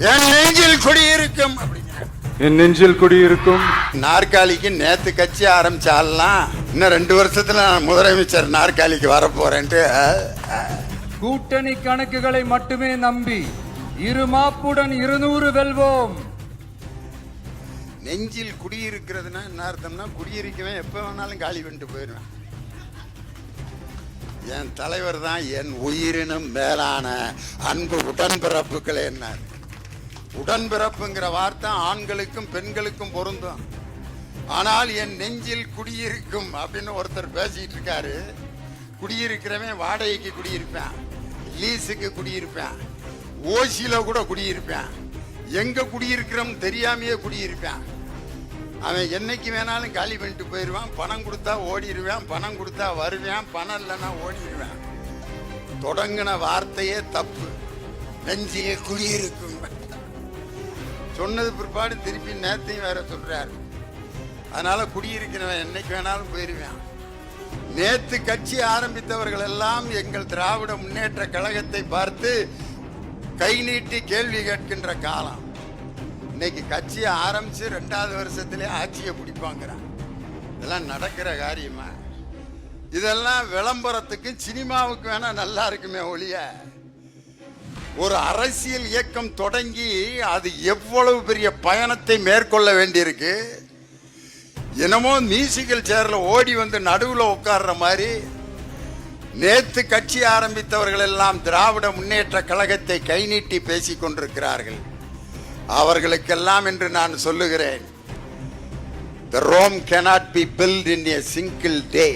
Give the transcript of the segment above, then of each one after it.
என் நெஞ்சில் குடியிருக்கும். என் நெஞ்சில் குடியிருக்கும். நாற்காலிக்கு நேத்து கட்சி ஆரம்பிச்சாலாம். இன்னும் ரெண்டு வருஷத்துல நான் முதலமைச்சர் நாற்காலிக்கு வர போறேன்ட்டு அஹ், அஹ். கூட்டணி கணக்குகளை மட்டுமே நம்பி இரு மாப்புடன் இருநூறு வெல்வோம். நெஞ்சில் குடியிருக்கிறதுனா என்ன அர்த்தம்னா குடியிருக்கவே எப்ப வேணாலும் காலி பண்ணிட்டு போயிடுவேன். என் தலைவர் தான் என் உயிரினும் மேலான அன்பு உடன்பிறப்புகளே என்ன உடன்பிறப்புங்கிற வார்த்தை ஆண்களுக்கும் பெண்களுக்கும் பொருந்தும். ஆனால் என் நெஞ்சில் குடியிருக்கும் அப்படின்னு ஒருத்தர் பேசிட்டு இருக்காரு. குடியிருக்கிறவன் வாடகைக்கு குடியிருப்பேன். லீஸுக்கு குடியிருப்பேன். ஓசியில கூட குடியிருப்பேன். எங்க குடியிருக்கிறோம் தெரியாமையே குடியிருப்பேன். அவன் என்னைக்கு வேணாலும் காலி பண்ணிட்டு போயிடுவான். பணம் கொடுத்தா ஓடிடுவேன். பணம் கொடுத்தா வருவேன். பணம் இல்லைன்னா ஓடிடுவேன். தொடங்கின வார்த்தையே தப்பு. நெஞ்சிய குடியிருக்கும். சொன்னது பிற்பாடு திருப்பி நேத்தையும் வேற சொல்றாரு. அதனால குடியிருக்கிறவன் என்னைக்கு வேணாலும் போயிருவேன் நேத்து கட்சி ஆரம்பித்தவர்கள் எல்லாம் எங்கள் திராவிட முன்னேற்ற கழகத்தை பார்த்து கை நீட்டி கேள்வி கேட்கின்ற காலம். இன்னைக்கு கட்சியை ஆரம்பிச்சு ரெண்டாவது வருஷத்திலே ஆட்சியை பிடிப்பாங்கிறான். இதெல்லாம் நடக்கிற காரியமா? இதெல்லாம் விளம்பரத்துக்கும் சினிமாவுக்கு வேணா நல்லா இருக்குமே ஒழிய. ஒரு அரசியல் இயக்கம் தொடங்கி அது எவ்வளவு பெரிய பயணத்தை மேற்கொள்ள வேண்டியிருக்கு? என்னமோ மியூசிக்கல் சேர்ல ஓடி வந்து நடுவில் உட்கார்ற மாதிரி நேத்து கட்சி ஆரம்பித்தவர்கள் எல்லாம் திராவிட முன்னேற்ற கழகத்தை கை நீட்டி பேசிக் கொண்டிருக்கிறார்கள். அவர்களுக்கெல்லாம் என்று நான் சொல்லுகிறேன். The Rome can't be built in a single day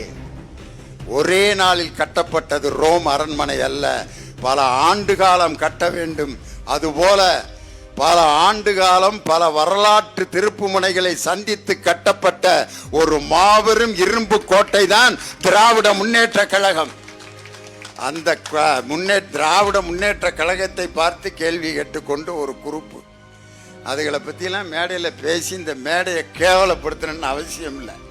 ஒரே நாளில் கட்டப்பட்டது ரோம் அரண்மனை அல்ல. பல ஆண்டு காலம் கட்ட வேண்டும். அதுபோல பல ஆண்டு காலம் பல வரலாற்று திருப்பு முனைகளை சந்தித்து கட்டப்பட்ட ஒரு மாபெரும் இரும்பு கோட்டை தான் திராவிட முன்னேற்ற கழகம். அந்த க- முன்னே திராவிட முன்னேற்ற கழகத்தை பார்த்து கேள்வி கேட்டுக்கொண்டு ஒரு குரூப்பு அதுகளை பற்றிலாம் மேடையில் பேசி இந்த மேடையை கேவலப்படுத்தணும்னு அவசியம் இல்லை.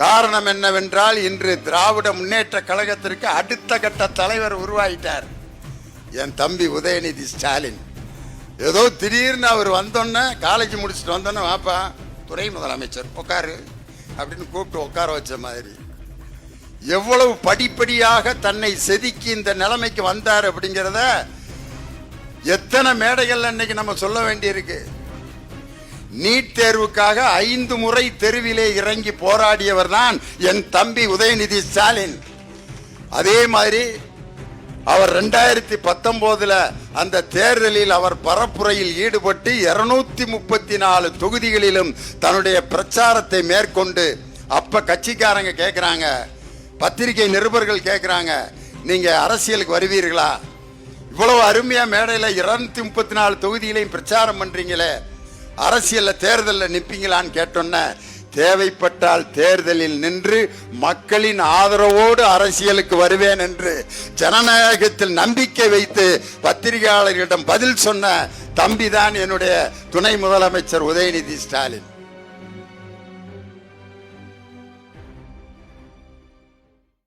காரணம் என்னவென்றால் இன்று திராவிட முன்னேற்ற கழகத்திற்கு அடுத்த கட்ட தலைவர் உருவாயிட்டார். என் தம்பி உதயநிதி ஸ்டாலின். ஏதோ திடீர்னு அவர் வந்தோன்னே காலேஜ் முடிச்சுட்டு வந்தோன்னே வாப்பா துறை முதலமைச்சர் உட்காரு அப்படின்னு கூப்பிட்டு உட்கார வச்ச மாதிரி. எவ்வளவு படிப்படியாக தன்னை செதுக்கி இந்த நிலைமைக்கு வந்தார் அப்படிங்கிறத எத்தனை மேடைகள் இன்னைக்கு நம்ம சொல்ல வேண்டியிருக்கு. நீட் தேர்வுக்காக ஐந்து முறை தெருவிலே இறங்கி போராடியவர் தான் என் தம்பி உதயநிதி ஸ்டாலின். அதே மாதிரி அவர் ரெண்டாயிரத்தி பத்தொன்பதுல அந்த தேர்தலில் அவர் பரப்புரையில் ஈடுபட்டு இருநூத்தி முப்பத்தி நாலு தொகுதிகளிலும் தன்னுடைய பிரச்சாரத்தை மேற்கொண்டு அப்ப கட்சிக்காரங்க கேட்குறாங்க பத்திரிகை நிருபர்கள் கேட்குறாங்க நீங்க அரசியலுக்கு வருவீர்களா? இவ்வளவு அருமையா மேடையில் இருநூத்தி முப்பத்தி நாலு தொகுதியிலையும் பிரச்சாரம் பண்றீங்களே அரசியலில் தேர்தலில் நிற்பீங்களான்னு கேட்டோன்ன தேவைப்பட்டால் தேர்தலில் நின்று மக்களின் ஆதரவோடு அரசியலுக்கு வருவேன் என்று ஜனநாயகத்தில் நம்பிக்கை வைத்து பத்திரிகையாளர்களிடம் பதில் சொன்ன தம்பிதான் என்னுடைய துணை முதலமைச்சர் உதயநிதி ஸ்டாலின்.